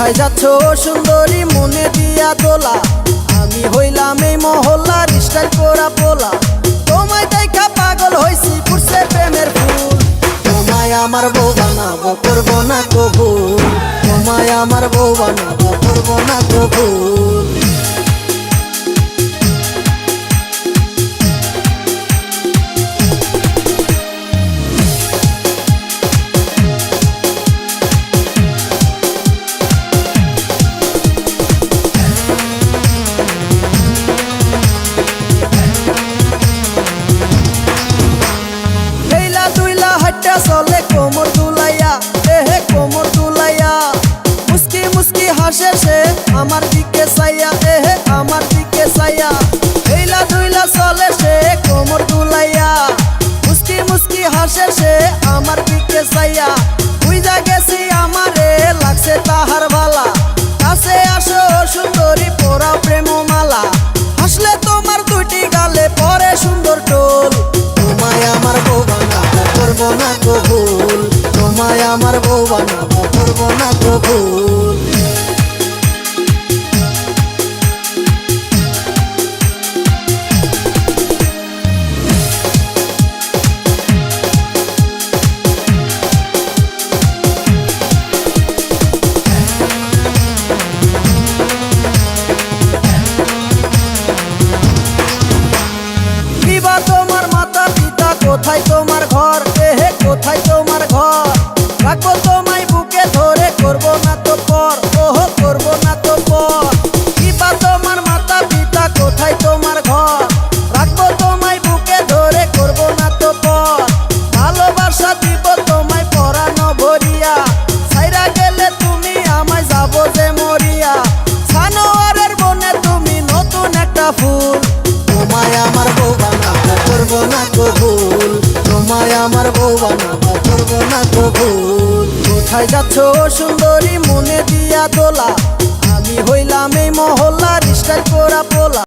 কোথায় যাচ্ছ? সুন্দরী মনে দিয়া তোলা আমি হইলাম এই মহল্লার স্টাইল করা পোলা। তোমায় দেখা পাগল হইছি ফুটছে প্রেমের ফুল। তোমায় আমার বউ বানাবো, করব না কবু তোমায় আমার বউ বানাবো, করব না কবুল। দুইলা হাইটা চলে কোমর দুলাইয়া এহে কোমর দুলাইয়া মুস্কি মুস্কি হাসে সে আমার দিকে সাইয়া এহে আমার দিকে সাইয়া হেইলা দুইলা চলে সে কোমর দুলাইয়া মুস্কি মুস্কি হাসে সে আমার দিকে সাইয়া বুইজা গেছি আমারে লাগছে তাহার না কবুল। তোমায় আমার বউ বানাবো করব না পিতা কোথায় তোমার ঘর? কোথায় তোমার ঘর। রাখব তোমায় বুকে ধরে করব না তো পর। ওহো, করব না তো পর। বিবা তোমার মাতা পিতা কোথায় তোমার ঘর? রাখব তোমায় বুকে ধরে করব না তো পর। ভালোবাসা দিব তোমায় পরানো ভরিয়া ছাইরা গেলে তুমি আমায় যাব যে মরিয়া। সানোয়ারের বনে তুমি নতুন একটা ফুল। তোমায় আমার বউ বানাবো, করব না কবুল তোমায় আমার কোথায় যাচ্ছ সুন্দরী মনে দিয়া দোলা?